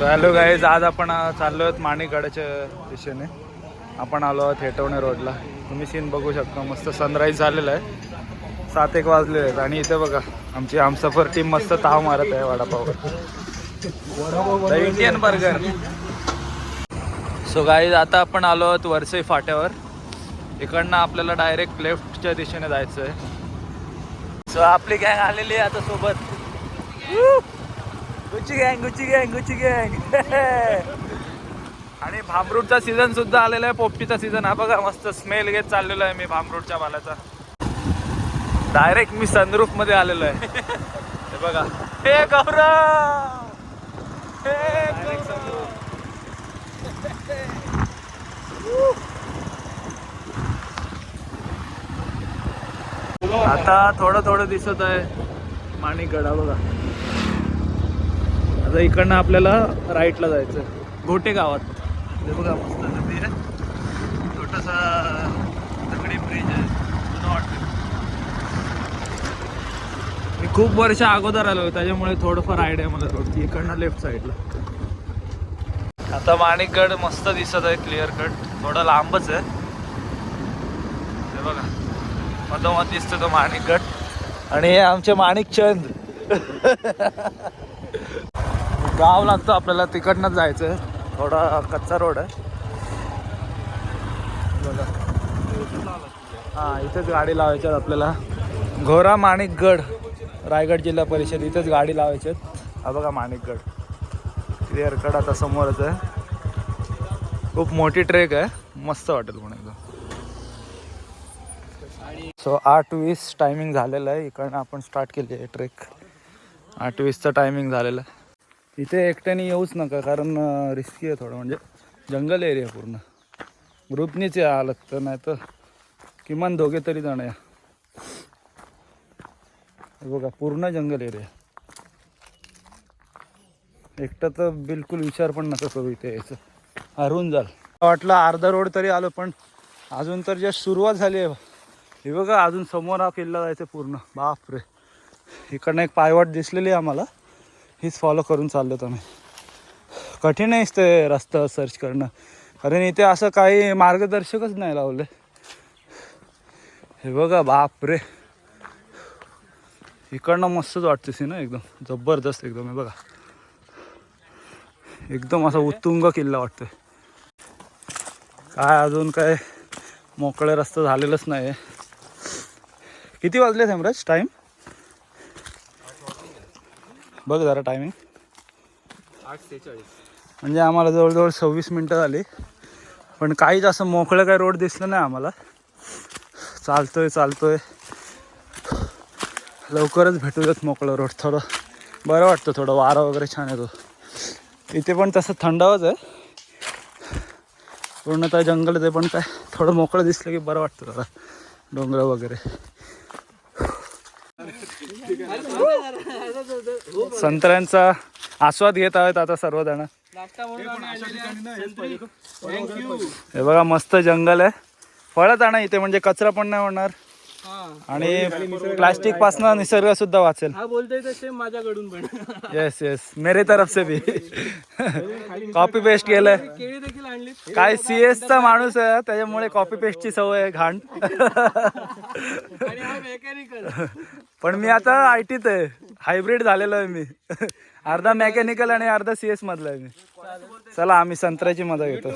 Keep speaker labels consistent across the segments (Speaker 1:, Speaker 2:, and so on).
Speaker 1: Hello guys आज आपण चाललो आहोत माणिकगडाच्या दिशेने. आपण आलो आहोत हेटवणे रोडला. तुम्ही सीन बघू शकता मस्त सनराईज झालेला आहे. सात एक वाजले आहेत आणि इथे बघा आमची आमसफर टीम मस्त ताव मारत आहे वडापाववर. इंडियन बर्गर सो गाईज आता आपण आलो आहोत वरसई फाट्यावर. इकडनं आपल्याला डायरेक्ट लेफ्टच्या दिशेने जायचं आहे सो आपली गँग आलेली आहे आता सोबत. गुच्ची गँग गुच्ची गँग गुच्ची गँग. आणि भामरूटचा सीझन सुद्धा आलेला आहे पोपटीचा सीझन हा बघा मस्त स्मेल घेत चाललेलो आहे मी भामरूटच्या बालाचा. डायरेक्ट मी सनरूफमध्ये आलेलो आहे. हे बघा. हे गौरव. आता थोडं थोडं दिसत आहे. माणिकगडा बघा. आता इकडनं आपल्याला राईटला जायचं घोटे गावात. बघा मस्त नदी छोटासा दगडी ब्रिज आहे. जुनं वाटतं मी खूप वर्ष अगोदर आलो त्याच्यामुळे थोडंफार आयडिया मला रोडची इकडनं लेफ्ट साईडला आता माणिकगड मस्त दिसत आहे क्लिअर कट थोडा लांबच आहे. हे बघा. मधोमध दिसतो तो माणिकगड. आणि हे आमचे माणिकचंद. गाव लागतं आपल्याला तिकडनंच जायचं. आहे थोडा कच्चा रोड आहे. बघा. हां इथेच गाडी लावायच्यात आपल्याला. घोरा माणिकगड रायगड जिल्हा परिषद इथेच गाडी लावायची हा बघा माणिकगड. क्लिअरकड आता समोरच आहे. खूप मोठी ट्रेक आहे. मस्त वाटेल पण एकदम सो आठ वीस टायमिंग झालेलं आहे. इकडनं आपण स्टार्ट केली आहे ट्रेक. आठ वीसचं टायमिंग झालेलं आहे. इथे एकट्याने येऊच नका कारण रिस्की आहे थोडं. म्हणजे जंगल एरिया पूर्ण. ग्रुपनीच या लागतं नाही तर किमान दोघे तरी जाणं या. बघा पूर्ण जंगल एरिया एकटा तर बिलकुल विचार पण नका करू इथे यायचं. हरवून जाल. वाटलं अर्धा रोड तरी आलो पण अजून तर जस्ट सुरुवात झाली आहे. हे बघा अजून समोर हा किल्ला जायचं पूर्ण. बापरे. इकडनं एक पायवाट दिसलेली आहे आम्हाला. हेच फॉलो करून चाललो आम्ही. कठीण आहेच ते रस्ता सर्च करणं. कारण इथे असं काही मार्गदर्शकच नाही लावले हे बघा बापरे. इकडनं मस्तच वाटते सी ना एकदम. जबरदस्त एकदम हे बघा. एकदम असा उत्तुंग किल्ला वाटतोय. काय अजून काय मोकळे रस्ता झालेलाच नाही किती वाजले हेमराज टाईम बघ जरा टायमिंग
Speaker 2: आठ सेहेचाळीस.
Speaker 1: म्हणजे आम्हाला जवळजवळ सव्वीस मिनटं झाली. पण काहीच असं मोकळं काय रोड दिसलं नाही आम्हाला. चालतोय चालतोय. लवकरच भेटू देत मोकळं रोड थोडं बरं वाटतं थोडं वारा वगैरे छान येतो. इथे पण तसं थंडावच आहे. पूर्णतः जंगल ते पण काय थोडं मोकळं दिसलं की बरं वाटतं जरा. डोंगर वगैरे. संत्र्यांचा आस्वाद घेत आहेत आता सर्वजण. हे बघा मस्त जंगल आहे. फळत आणा इथे म्हणजे कचरा पण नाही होणार. आणि प्लास्टिक पासन निसर्ग सुद्धा वाचेल.
Speaker 2: हा माझ्याकडून पण.
Speaker 1: येस येस मेरे तरफ से भी. कॉपी पेस्ट केलंय. काय सीएस चा माणूस आहे त्याच्यामुळे कॉपी पेस्टची सवय आहे घाण. पण मी आता आय टीत आहे. हायब्रिड झालेलो आहे मी. अर्धा मेकॅनिकल आणि अर्धा सी एस मधला आहे मी. चला आम्ही संत्र्याची मजा घेतो.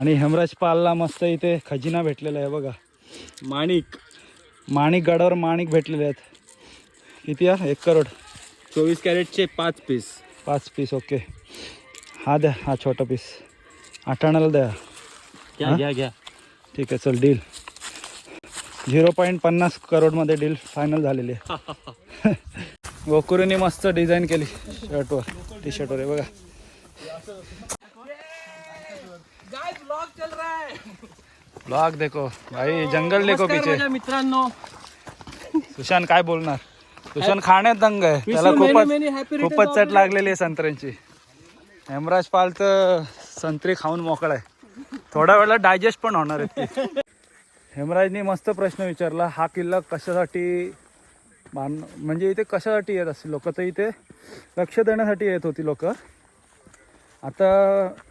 Speaker 1: आणि हेमराज पालला मस्त इथे खजिना भेटलेला आहे बघा.
Speaker 2: माणिक.
Speaker 1: माणिक गडावर माणिक भेटलेले आहेत. किती आहे? एक करोड.
Speaker 2: चोवीस कॅरेटचे पाच पीस.
Speaker 1: पाच पीस ओके. हा द्या हा छोटा पीस. आठाण्याला द्या.
Speaker 2: घ्या घ्या
Speaker 1: ठीक आहे चल डील झिरो पॉईंट पन्नास करोडमध्ये डील फायनल झालेली आहे. गोकुरीने मस्त डिझाईन केली शर्टवर टी शर्टवर आहे बघा ब्लॉग देखो भाई जंगल देखो पीछे.
Speaker 2: मित्रांनो.
Speaker 1: सुशांत काय बोलणार? सुशांत खाण्यात दंग आहे. त्याला खूपच खूपच चट लागलेली आहे संत्र्यांची. हेमराज पाल तर संत्री खाऊन मोकळा आहे. थोड्या वेळेला डायजेस्ट पण होणार आहे ती. हेमराजनी मस्त प्रश्न विचारला हा किल्ला कशासाठी बांध म्हणजे इथे कशासाठी येत असतील लोक? तर इथे लक्ष देण्यासाठी येत होती लोक. आता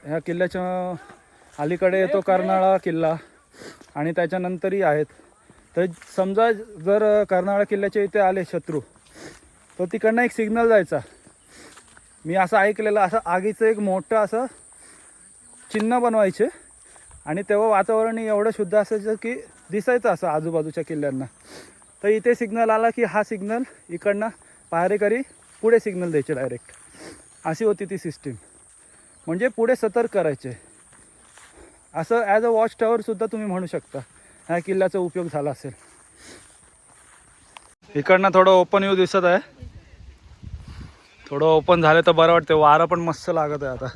Speaker 1: ह्या किल्ल्याच्या अलीकडे येतो कर्नाळा किल्ला आणि त्याच्यानंतरही आहेत. तर समजा जर कर्नाळा किल्ल्याच्या इथे आले शत्रू तर तिकडनं एक सिग्नल जायचा. मी असं ऐकलेलं असं आगीचं एक मोठं असं चिन्ह बनवायचे आणि तेव्हा वातावरण एवढं शुद्ध असायचं की दिसायचं असं आजूबाजूच्या किल्ल्यांना. तर इथे सिग्नल आला की हा सिग्नल इकडनं पहारेकरी पुढे सिग्नल द्यायचे डायरेक्ट अशी होती ती सिस्टीम म्हणजे पुढे सतर्क करायचे असं ॲज अ वॉच टॉवरसुद्धा तुम्ही म्हणू शकता. ह्या किल्ल्याचा उपयोग झाला असेल. इकडनं थोडं ओपन व्ह्यू दिसत आहे. थोडं ओपन झालं तर बरं वाटतं वारं पण मस्त लागत आहे आता.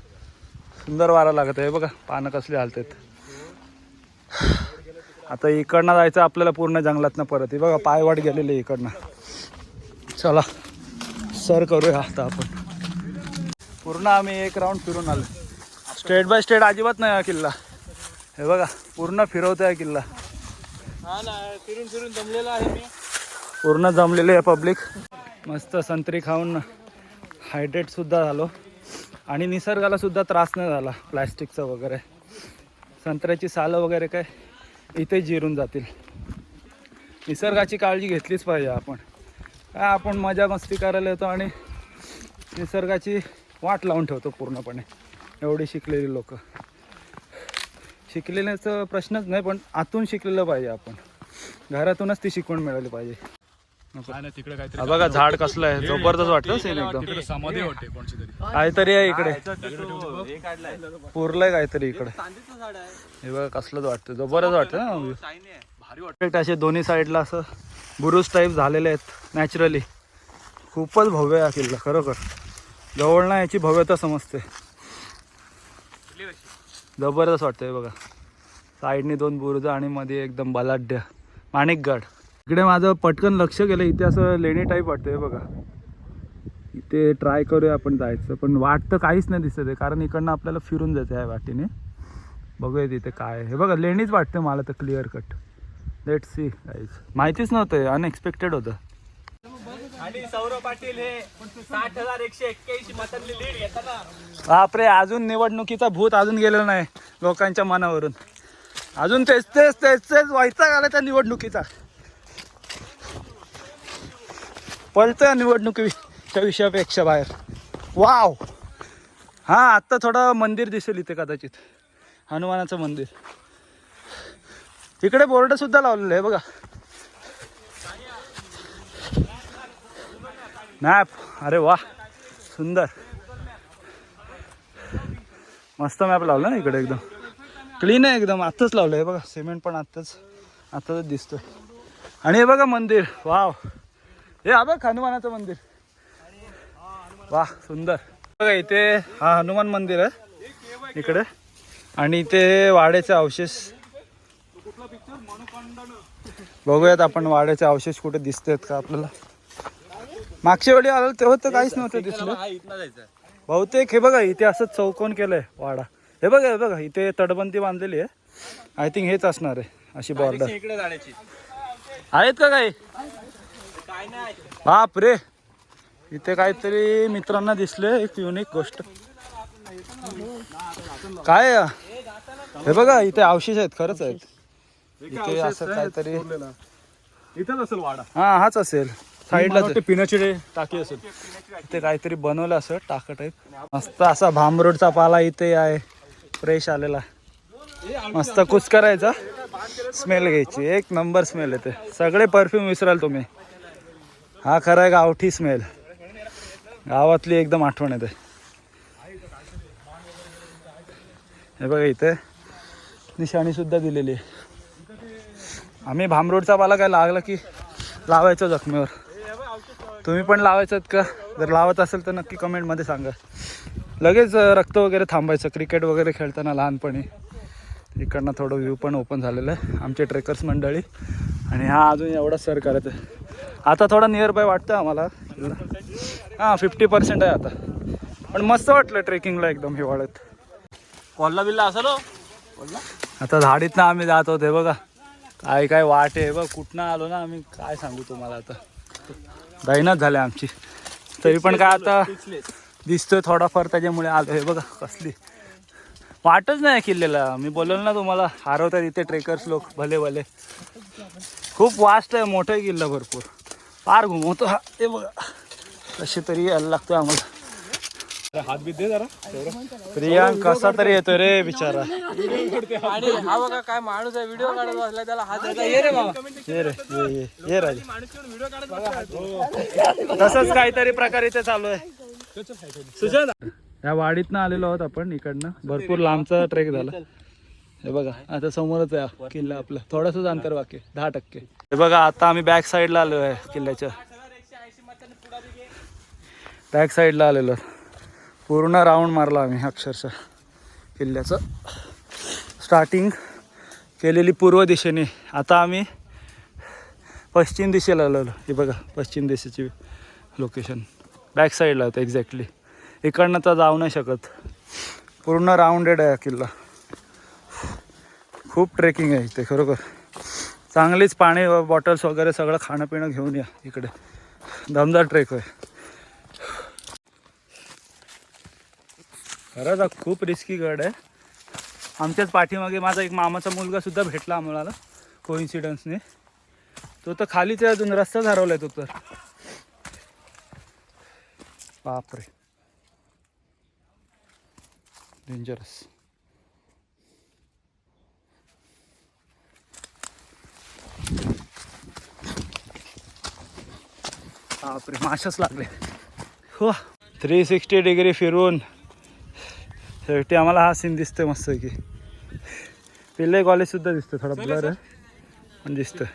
Speaker 1: सुंदर वारं लागत आहे. बघा पानं कसली आहेत आता इकडनं जायचं आपल्याला पूर्ण जंगलातनं परत. हे बघा पायवाट गेलेली आहे इकडनं. चला सर करूया आता आपण. पूर्ण आम्ही एक राऊंड फिरून आलो. स्टेट बाय स्टेट अजिबात नाही हा किल्ला. हे बघा पूर्ण फिरवतोय हा किल्ला.
Speaker 2: हा ना फिरून फिरून जमलेला आहे मी.
Speaker 1: पूर्ण जमलेले आहे पब्लिक मस्त संत्री खाऊन हायड्रेटसुद्धा झालो. आणि निसर्गाला सुद्धा त्रास नाही झाला प्लॅस्टिकचा वगैरे. संत्र्याची सालं वगैरे काय? इथे जिरून जातील. निसर्गाची काळजी घेतलीच पाहिजे आपण. काय आपण मजा मस्ती करायला येतो आणि निसर्गाची वाट लावून ठेवतो पूर्णपणे. एवढी शिकलेली लोक. शिकलेल्याचं प्रश्नच नाही पण आतून शिकलेलं पाहिजे आपण. घरातूनच ती शिकवण मिळाली पाहिजे.
Speaker 2: तिकडे
Speaker 1: हा बघा झाड कसलं आहे. जबरदस्त वाटतं सीन एकदम.
Speaker 2: समाधी वाटते
Speaker 1: काहीतरी आहे इकडे. पुरलंय काहीतरी इकडे.
Speaker 2: झाड आहे
Speaker 1: हे बघा कसलंच वाटतं जबरदस्त वाटतं ना
Speaker 2: आहे. भारी
Speaker 1: असे दोन्ही साईडला असं बुरुज टाईप झालेले आहेत नॅचरली खूपच भव्य आहे हा किल्ला खरोखर. जवळ ना याची भव्यता समजते. जबरदस्त वाटतंय बघा. साईडनी दोन बुरुज आणि मध्ये एकदम बलाढ्य. माणिकगड. इकडे माझं पटकन लक्ष गेलं इथे असं लेणी टाईप वाटतंय बघा. इथे ट्राय करूया आपण जायचं पण वाट तर काहीच नाही दिसत आहे कारण इकडनं आपल्याला फिरून जायचं आहे वाटेने. बघूया तिथे काय. हे बघा लेणीच वाटते मला तर clear cut let see guys माहितीच नव्हतं अनएक्सपेक्टेड होतं.
Speaker 2: आणि सौरव पाटील हे साठ हजार एकशे एक्क्याऐंशी मतांनी लीड घेताना
Speaker 1: बापरे अजून निवडणुकीचा भूत अजून गेलेलं नाही लोकांच्या मनावरून. अजून तेच तेच तेच तेच व्हायचा आला त्या निवडणुकीचा. पळतोय निवडणुकीच्या विषयापेक्षा बाहेर. वाव हा आत्ता थोडं मंदिर दिसेल इथे कदाचित. हनुमानाचं मंदिर. इकडे बोर्ड सुद्धा लावलेलं आहे बघा. मॅप अरे वा सुंदर. मस्त मॅप लावला ना इकडे एकदम. क्लीन आहे एकदम आत्ताच लावलं आहे बघा. सिमेंट पण आत्ताच आत्ताच दिसतोय. आणि हे बघा मंदिर. वाव हे हा बघ हनुमानाचं मंदिर. वा सुंदर. बघा इथे हा हनुमान मंदिर आहे. इकडे. आणि इथे वाड्याचे अवशेष. बघूयात आपण वाड्याचे अवशेष कुठे दिसतात का आपल्याला. मागच्या वेळी आलं तेव्हा तर काहीच नव्हतं दिसलं. बहुतेक हे बघा इथे असं चौकोन केलंय वाडा. हे बघा हे बघा इथे तटबंदी बांधलेली आहे. आय थिंक हेच असणार आहे अशी बॉर्डर आहेत का काही? बाप रे इथे काहीतरी मित्रांना दिसले एक युनिक गोष्ट. काय? हे बघा इथे अवशेष आहेत खरंच आहेत. इथे असं काहीतरी
Speaker 2: इथंच असेल वाडा.
Speaker 1: हा हाच असेल. साईडला
Speaker 2: पिण्याची टाकी असेल.
Speaker 1: इथे काहीतरी बनवलं असं टाका टाईप मस्त असा भांबरूडचा पाला इथे आहे. फ्रेश आलेला. मस्त कुच करायचा स्मेल घ्यायची. एक नंबर स्मेल येते. सगळे परफ्यूम विसराल तुम्ही. हा खरा आहे गावठी स्मेल. गावातली एकदम आठवण येते. हे बघा इथे निशाणी सुद्धा दिलेली आहे. आम्ही भामरोडचा पाला काय लागला की लावायचो जखमेवर. तुम्ही पण लावायचं का? जर लावत असेल तर नक्की कमेंटमध्ये सांगा. लगेच रक्त वगैरे थांबायचं. क्रिकेट वगैरे खेळताना लहानपणी. इकडनं थोडं व्ह्यू पण ओपन झालेलं आहे. आमचे ट्रेकर्स मंडळी. आणि हा अजून एवढा सर करत आहे. आता थोडा नियर बाय वाटतं आम्हाला. हां फिफ्टी पर्सेंट आहे आता. पण मस्त वाटलं ट्रेकिंगला एकदम हिवाळ्यात.
Speaker 2: कोल्हा बिल्ला असेल
Speaker 1: आता झाडीतनं आम्ही जात होते बघा. काय काय वाट आहे बघ कुठनं आलो ना आम्ही काय सांगू तुम्हाला आता. दैनाच झाले आमची. तरी पण काय आता दिसतोय थोडाफार त्याच्यामुळे आलो हे बघा कसली. वाटच नाही किल्ल्याला. मी बोललो ना तुम्हाला हरवतात इथे ट्रेकर्स लोक भले भले. खूप वास्ट आहे मोठा किल्ला भरपूर. फार घुमवतो हा ते बघा. कसे तरी यायला लागतो आम्हाला.
Speaker 2: हात बीत दे जरा.
Speaker 1: प्रियांक कसा तरी येतोय रे बिचारा.
Speaker 3: आणि हा बघा काय माणूस आहे व्हिडिओ काढत बसला त्याला हात ये रे बाबा.
Speaker 1: ये रे ये ये ये राजे. तसंच काहीतरी प्रकार इथे चालू आहे. सुजन या वाडीतनं आलेलो आहोत आपण इकडनं. भरपूर लांबचा ट्रेक झाला. हे बघा आता समोरच आहे हा किल्ला आपला. थोडंसंच अंतर बाकी आहे, दहा टक्के. हे बघा आता आम्ही बॅक साईडला आलो आहे किल्ल्याच्या बॅक साईडला आलेलो. आहोत. पूर्ण राऊंड मारला आम्ही अक्षरशः किल्ल्याचं. स्टार्टिंग केलेली पूर्व दिशेने. आता आम्ही पश्चिम दिशेला आलेलो. हे बघा पश्चिम दिशेची लोकेशन बॅक साईडला होतं एक्झॅक्टली इकडनं तर जाऊ नाही शकत. पूर्ण राऊंडेड आहे हा किल्ला. खूप ट्रेकिंग आहे इथे खरोखर. चांगलीच पाणी बॉटल्स वगैरे सगळं खाणं पिणं घेऊन या इकडे. दमदार ट्रेक आहे खरंच हा खूप रिस्की गड आहे. आमच्याच पाठीमागे माझा एक मामाचा मुलगा सुद्धा भेटला आम्हाला. कोइन्सिडन्सने तो तर खालीच आहे अजून रस्ताच हरवलाय तो तर. बापरे. डेंजरस बापरे माशाच लागले. हो थ्री सिक्स्टी डिग्री फिरून. शेवटी आम्हाला हा सीन दिसतोय मस्त की पिल्ले कॉलेज सुद्धा दिसतं थोडा ब्लर पण दिसतं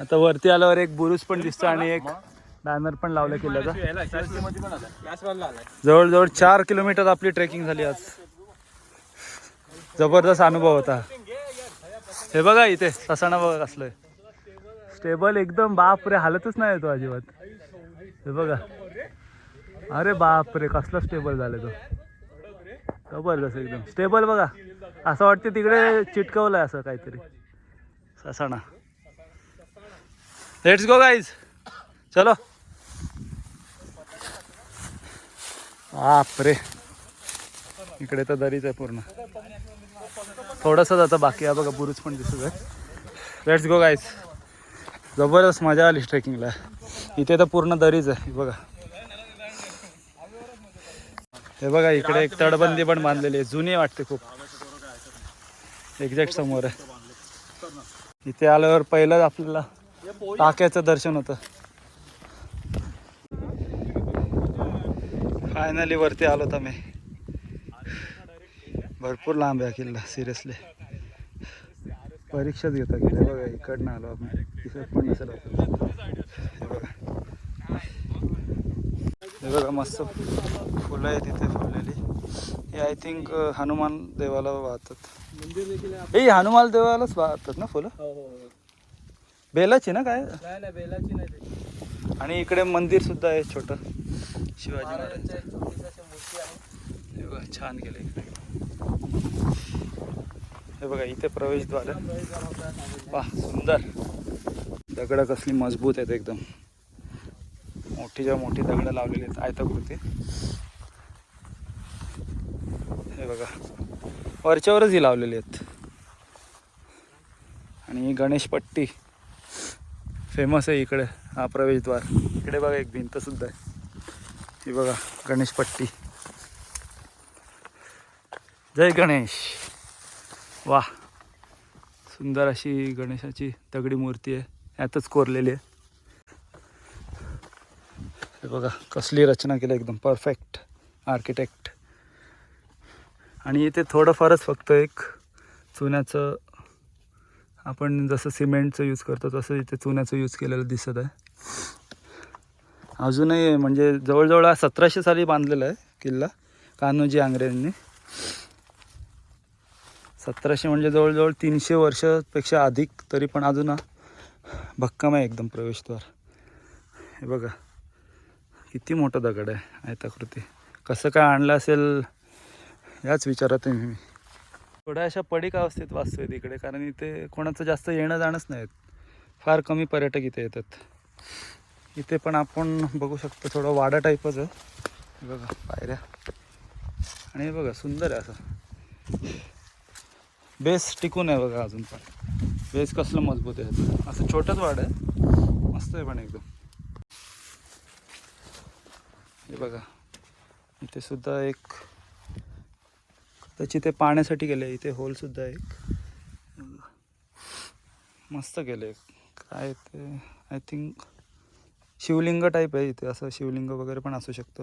Speaker 1: आता वरती आल्यावर एक बुरुज पण दिसतो आणि एक बॅनर पण लावला किल्ल्याचा जवळजवळ चार किलोमीटर आपली ट्रेकिंग झाली आज. जबरदस्त अनुभव होता. हे बघा इथे ससाणा बघा कसलं स्टेबल एकदम बाप रे हालतच नाही तो अजिबात. हे बघा. अरे बाप रे कसला स्टेबल झालं तो. जबरदस्त एकदम. स्टेबल बघा. असं वाटतं तिकडे चिटकवलंय असं काहीतरी. ससाणा. लेट्स गो गाईज चलो. बापरे. इकडे तर दरीच आहे पूर्ण. थोडंसंच आता बाकी आहे. बघा बुरुज पण दिसत आहे. लेट्स गो गाईज जबरदस्त मजा आली ट्रेकिंगला इथे तर पूर्ण दरीच आहे. बघा. हे बघा इकडे एक तडबंदी पण बांधलेली आहे. जुनी वाटते खूप. एक्झॅक्ट समोर आहे. इथे आल्यावर पहिलं आपल्याला टाक्याचं दर्शन होतं. फायनली वरती आलो तर मी. भरपूर लांब आहे किल्ला सिरियसली परीक्षाच घेता किल्ला. बघा इकडनं आलो आपण. दिसत पण नसेल आपल्याला. हे बघा हे बघा मस्त फुलं आहेत तिथे फुललेली. हे आय थिंक हनुमान देवाला वाहतात. हे हनुमान देवालाच वाहतात ना फुलं? बेलाची ना काय?
Speaker 3: बेलाची नाही.
Speaker 1: आणि इकडे मंदिर सुद्धा आहे छोटं. शिवाजी हे छान इकडे. हे बघा इथे प्रवेशद्वार वा सुंदर. दगडं कसली मजबूत आहेत एकदम. मोठीच्या मोठी दगडं लावलेली आहेत आयताकृती. हे बघा. वरच्यावरच ही लावलेली आहेत. आणि गणेशपट्टी फेमस आहे इकडे हा प्रवेशद्वार. इकडे बघा एक भिंत सुद्धा आहे. ही बघा गणेशपट्टी जय गणेश. वा सुंदर अशी गणेशाची दगडी मूर्ती आहे. यातच कोरलेली आहे. हे बघा कसली रचना केली एकदम. परफेक्ट आर्किटेक्ट आणि इथे थोडंफारच फक्त एक चुन्याचं आपण जसं सिमेंटचं यूज करतो तसं इथे चुन्याचं यूज केलेलं दिसत आहे. अजूनही म्हणजे जवळजवळ सतराशे साली बांधलेला आहे किल्ला कान्होजी आंग्रेजांनी सतराशे म्हणजे जवळजवळ तीनशे वर्षापेक्षा अधिक तरी पण अजून भक्कम आहे एकदम प्रवेशद्वार. हे बघा. किती मोठं दगड आहे आयताकृती कसं काय आणलं असेल याच विचारात आहे मी. थोड्या अशा पडीक अवस्थेत वाचतोय तिकडे कारण इथे कोणाचं जास्त येणं जाणंच नाही फार कमी पर्यटक इथे येतात. इथे पण आपण बघू शकतो थोडं वाडा टाईपच आहे. बघा पायऱ्या. आणि बघा सुंदर आहे असं. बेस टिकून आहे बघा अजून पण. बेस कसलं मजबूत आहे. असं छोटंच वाड आहे. मस्त आहे पण एकदम. हे बघा. इथे सुद्धा एक त्याची ते पाण्यासाठी गेले इथे होल सुद्धा एक. मस्त केले काय ते आय थिंक शिवलिंग टाईप आहे इथे. असं शिवलिंग वगैरे पण असू शकतं.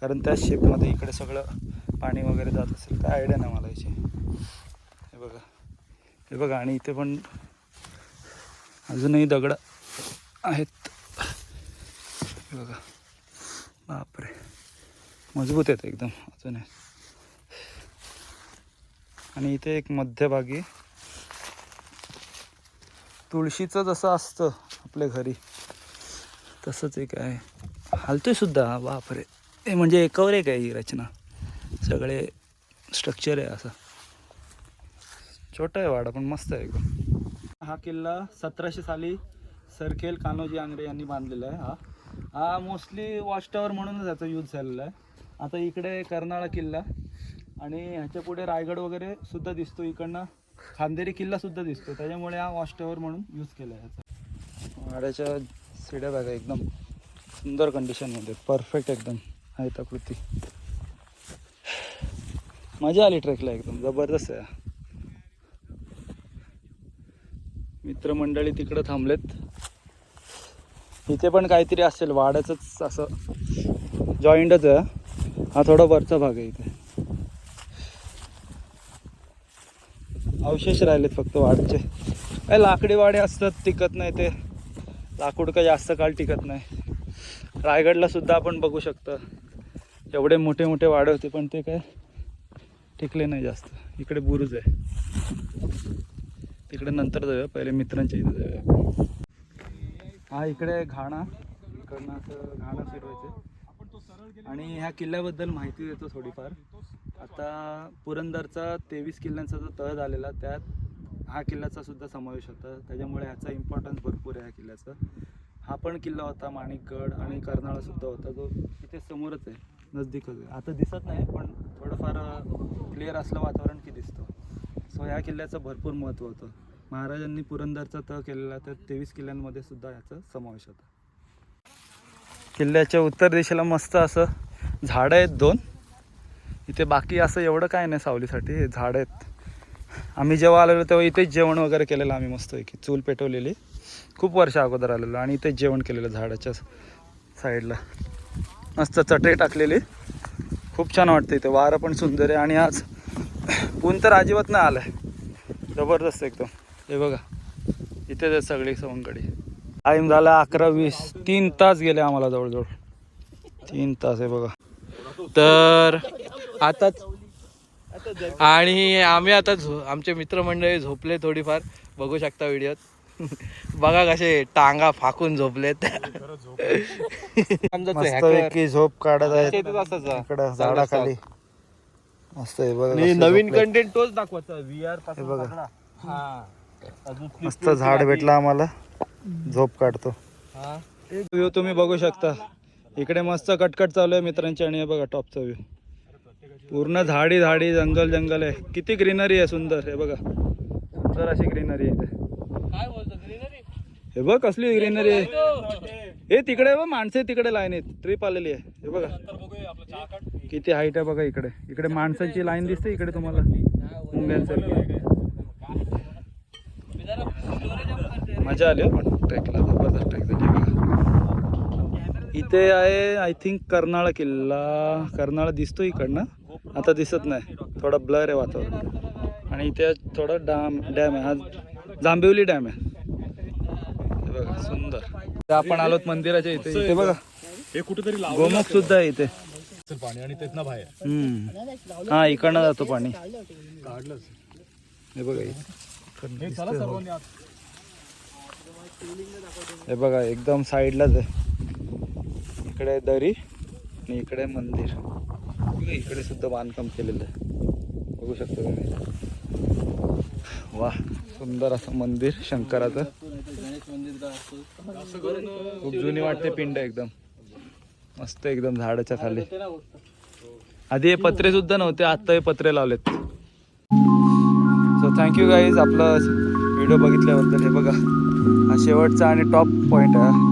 Speaker 1: कारण त्या शेपमध्ये इकडे सगळं पाणी वगैरे जात असेल. काय आयडिया नाही मला याची. हे बघा. हे बघा आणि इथे पण अजूनही दगड आहेत. हे बघा. बापरे. मजबूत आहेत एकदम अजून आणि इथे एक मध्यभागी तुळशीचं जसं असतं आपल्या घरी तसंच एक आहे. हालतोय सुद्धा बापरे. हे म्हणजे एकावर एक आहे ही रचना. सगळे स्ट्रक्चर आहे असं. छोटा आहे वाडा पण मस्त आहे एकदम. हा किल्ला सतराशे साली सरखेल कान्होजी आंग्रे यांनी बांधलेला आहे हा. हा मोस्टली वॉच टॉवर म्हणूनच याचा यूज झालेला आहे. आता इकडे कर्नाळा किल्ला आणि ह्याच्या पुढे रायगड वगैरे सुद्धा दिसतो. इकडनं खांदेरी किल्ला सुद्धा दिसतो. त्याच्यामुळे हा वॉच टॉवर म्हणून यूज केला आहे ह्याचा वाड्याच्या सिड्या बघा एकदम सुंदर कंडिशनमध्ये परफेक्ट एकदम आयताकृती मजा आली ट्रेकला एकदम. जबरदस्त आहे. मित्रमंडळी तिकडं थांबलेत. इथे पण काहीतरी असेल वाड्याचंच असं जॉईंटच आहे हा थोडा वरचा भाग आहे इथे. अवशेष राहिलेत फक्त वाडचे. काय लाकडी वाडे असतात टिकत नाही ते. लाकूड काही जास्त काळ टिकत नाही. रायगडला सुद्धा आपण बघू शकतो. एवढे मोठे मोठे वाडे होते पण ते काय टिकले नाही जास्त. इकडे बुरुज आहे. तिकडे नंतर जाऊया पहिले मित्रांच्या इथे जाऊया. हा इकडे घाणा. इकडनं असं घाणा फिरवायचं. आणि ह्या किल्ल्याबद्दल माहिती देतो थोडीफार. आता पुरंदरचा तेवीस किल्ल्यांचा जो तळ झालेला त्यात हा किल्ल्याचा सुद्धा समावेश होता. त्याच्यामुळे ह्याचा इम्पॉर्टन्स भरपूर आहे ह्या किल्ल्याचा. हा पण किल्ला होता माणिकगड आणि कर्नाळा सुद्धा होता जो इथे समोरच आहे नजदीकच आहे. आता दिसत नाही पण थोडंफार क्लिअर असलं वातावरण की दिसतं. सो ह्या किल्ल्याचं भरपूर महत्त्व होतं. महाराजांनी पुरंदरचा तह केलेला तर तेवीस किल्ल्यांमध्ये सुद्धा याचा समावेश होता. किल्ल्याच्या उत्तर दिशेला मस्त असं झाडं आहेत दोन. इथे बाकी असं एवढं काय नाही सावलीसाठी हे झाडं आहेत. आम्ही जेव्हा आलेलो तेव्हा इथेच जेवण वगैरे केलेलं आम्ही मस्त की चूल पेटवलेली. खूप वर्ष अगोदर आलेलो आणि इथेच जेवण केलेलं झाडाच्या साईडला. मस्त चटई टाकलेली. खूप छान वाटतं इथे. वारं पण सुंदर आहे आणि आज ऊन तर अजिबात नाही आलं आहे जबरदस्त एकदम. हे बघा. इथेच आहे सगळी सवंगडी. टाईम झाला अकरा वीस. तीन तास गेले आम्हाला जवळजवळ. तीन तास आहे बघा.
Speaker 3: तर आताच आणि आम्ही आता झो आमचे मित्रमंडळी झोपले थोडीफार. बघू शकता व्हिडिओत. बघा कसे टांगा फाकून झोपलेत.
Speaker 1: मस्त की झोप काढत आहे झाडाखाली. मस्त आहे बघा
Speaker 2: नवीन. कंटेंट तोच दाखवायचा. व्ही आर
Speaker 1: हे बघा.
Speaker 2: हा.
Speaker 1: मस्त झाड भेटलं आम्हाला. झोप काढतो. व्ह्यू तुम्ही बघू शकता. इकडे मस्त कटकट चालू आहे मित्रांची आणि हे बघा टॉपचा व्ह्यू पूर्ण झाडी झाडी जंगल जंगल आहे. किती ग्रीनरी आहे सुंदर हे बघा. सुंदर अशी ग्रीनरी आहे इथे.
Speaker 3: काय बोलतो ग्रीनरी
Speaker 1: हे बघ कसली ग्रीनरी आहे. हे तिकडे बघ माणसे तिकडे लाईन आहेत. ट्रिप आलेली आहे. हे बघा. किती हाईट आहे बघा इकडे. इकडे माणसांची लाईन दिसते इकडे तुम्हाला. मुंग्यांसारखी. मजा आली हो. पण ट्रेकला जबरदस्त ट्रेक झाली बघा इथे आहे आय थिंक कर्नाळा किल्ला. कर्नाळा दिसतो इकडनं. आता दिसत नाही. थोडा ब्लर आहे वातावरण. आणि इथे थोडा डॅम डॅम आहे. हा जांभिवली डॅम आहे. बघा सुंदर. आपण आलोत मंदिराच्या इथे. इथे बघा.
Speaker 2: हे कुठेतरी
Speaker 1: गोमुख सुद्धा आहे इथे.
Speaker 2: पाणी आणि बाहेर.
Speaker 1: हा इकडनं जातो पाणी.
Speaker 2: काढलंच.
Speaker 1: हे बघा
Speaker 2: हे
Speaker 1: बघा एकदम साईडलाच आहे. इकडे दरी आणि इकडे मंदिर. इकडे सुद्धा बांधकाम केलेलं आहे. बघू शकतो तुम्ही. वा सुंदर असं मंदिर शंकराचं. खूप जुनी वाटते पिंड एकदम. मस्त एकदम झाडाच्या खाली. आधी हे पत्रे सुद्धा नव्हते आता हे पत्रे लावलेत. सो थँक्यू गाईज आपला व्हिडिओ बघितल्याबद्दल हे बघा. हा शेवटचा आणि टॉप पॉईंट आहे.